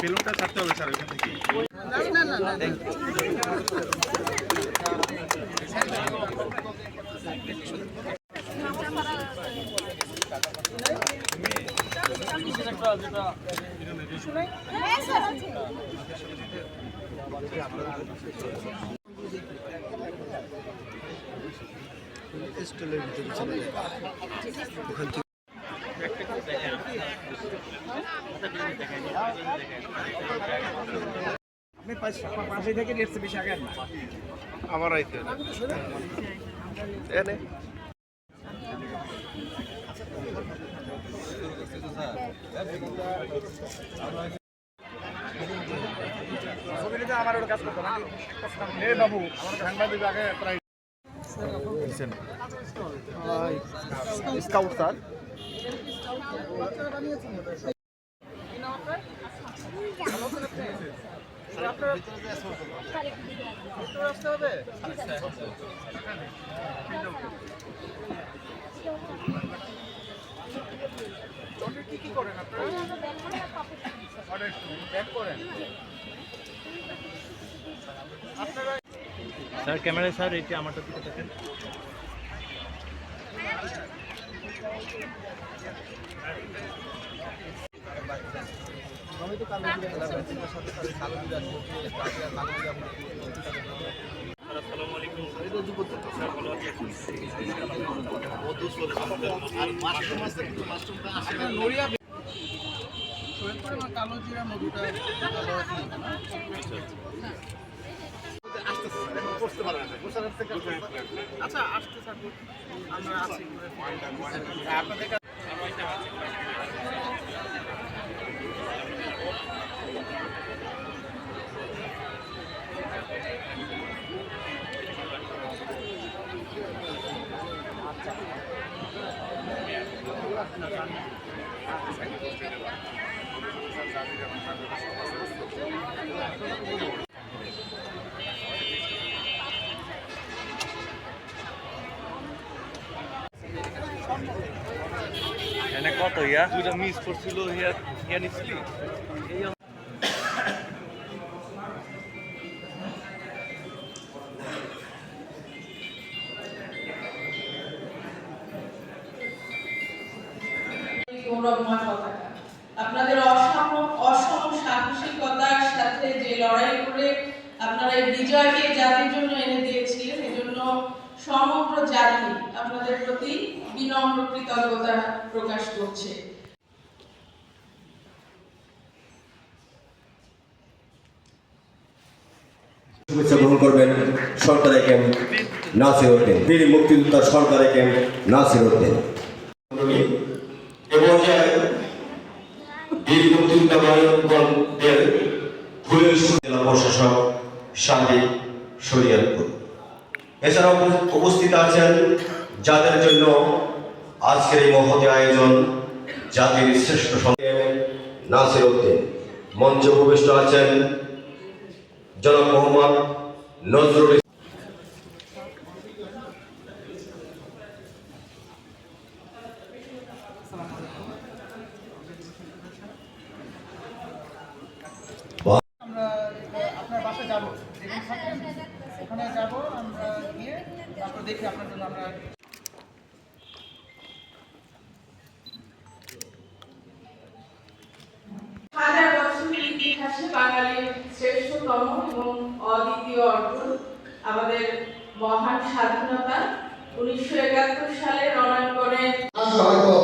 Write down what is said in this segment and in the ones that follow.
বেলুনটা ছাড়তে হবে স্যার ওইখান থেকে। আপনি পাশ- থেকে নেটসে বেশি আগে না। আমার আইতে এনে। আমার কাজ করতে না। বাবু আমার আগে প্রায় স্কাউট স্যার। স্যার ক্যামেরায় স্যার এটি আমারটা দিকে দেখেন। নড়িয়া সৈয়দপুরে কালো জিরা মধুটা আচ্ছা আসতে থাকুন। আমরা আছি। আপনাদের এখানে কত ইয়া? দুইটা মিস করছিল ইয়া ইয়া নিছিলি গৌরবময় পতাকা আপনাদের অসম অসম সাহসিকতার সাথে যে লড়াই করে আপনারা এই বিজয়কে জাতির জন্য এনে দিয়েছিলেন, এজন্য সমগ্র জাতি আপনাদের প্রতি বিনম্র কৃতজ্ঞতা প্রকাশ করছে। শুভেচ্ছা গ্রহণ করবেন সরকারি ক্যাম্প নাসির উদ্দিন। বীর মুক্তিযোদ্ধা সরকারি ক্যাম্প নাসির উদ্দিন এ পর্যায়ে বীর বাহিনীর জেলা প্রশাসক শান্তি শরিয়ারপুর এছাড়াও উপস্থিত আছেন যাদের জন্য আজকের এই মহতি আয়োজন জাতির শ্রেষ্ঠ সঙ্গে নাসির উদ্দিন। মঞ্চে উপবিষ্ট আছেন জনাব মোহাম্মদ নজরুল ইসলাম। আমরা আপনার বাসায় যাব যেখানে থাকেন ওখানে যাব আমরা গিয়ে তারপর দেখি আপনার জন্য আমরা হাজার বছরের ইতিহাসে বাঙালির শ্রেষ্ঠতম এবং অদ্বিতীয় অর্জন আমাদের মহান স্বাধীনতা উনিশশো একাত্তর সালে রণাঙ্গনে হয়তো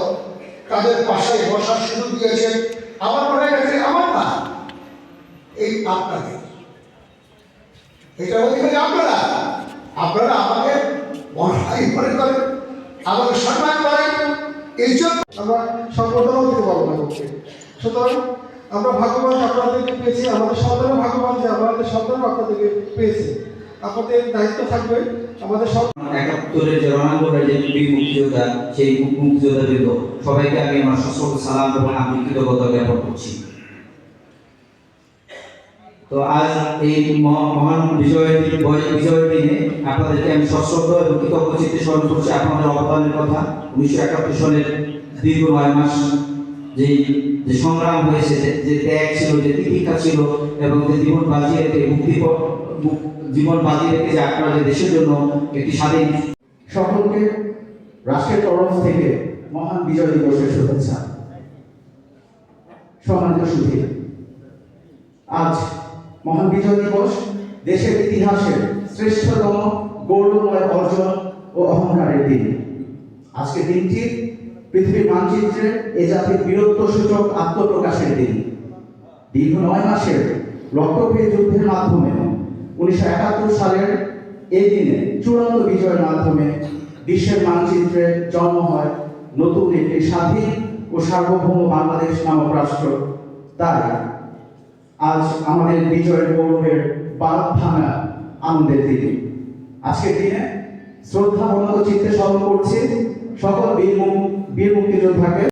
তাদের পাশে বসার সুযোগ দিয়েছেন? আমার মনে গেছে আমার না, এই আপনাদের। এটা অধিকারী আপনারা আপনারা আমাকে করেন আমাকে সম্মান করেন এই জন্য আমরা দিতে পারব না করতে সুতরাং আমরা ভাগ্যবান যে আপনাদেরকে পেয়েছি, আমাদের সন্তানও ভাগ্যবান যে আমাদের সন্তানও পেয়েছে। আপনাদের দায়িত্ব থাকবে আমাদের সব একাত্তরের যে রণাঙ্গনের যে বীর মুক্তিযোদ্ধা, সেই মুক্তিযোদ্ধা বৃন্দ, সবাইকে আমি আমার সশস্ত্র সালাম এবং আমি কৃতজ্ঞতা জ্ঞাপন করছি। তো আজ এই মহান বিজয়ের দিনে আপনাদেরকে আমি সশ্রদ্ধ এবং কৃতজ্ঞ চিত্তে স্মরণ করছি আপনাদের অবদানের কথা। উনিশশো একাত্তর সালের দীর্ঘ নয় মাস যেই যে সংগ্রাম হয়েছে, যে- যে ত্যাগ ছিল, যে তিতিক্ষা ছিল এবং যে জীবন বাজি রেখে, মুক্তি জীবন বাজি রেখে যে আপনারা যে দেশের জন্য একটি স্বাধীন সকলকে রাষ্ট্রের তরফ থেকে মহান বিজয় দিবসের শুভেচ্ছা। সম্মানিত সুধী, আজ মহান বিজয় দিবস দেশের ইতিহাসের শ্রেষ্ঠতম গৌরবময় অর্জন ও অহংকারের দিন। আজকের দিনটি পৃথিবীর মানচিত্রে এ জাতির বীরত্ব সূচক আত্মপ্রকাশের দিন। দীর্ঘ নয় মাসের রক্তক্ষয়ী যুদ্ধের মাধ্যমে উনিশশো একাত্তর সালের এই দিনে চূড়ান্ত বিজয়ের মাধ্যমে বিশ্বের মানচিত্রে জন্ম হয় নতুন একটি স্বাধীন ও সার্বভৌম বাংলাদেশ নামক রাষ্ট্র। তাই আজ আমাদের বিজয়ের গৌরবের বাদ ভাঙা আনন্দের দিন। আজকের দিনে শ্রদ্ধা মূলত চিত্তে স্মরণ করছি সকল বীর বীর মুক্তিযোদ্ধাকে।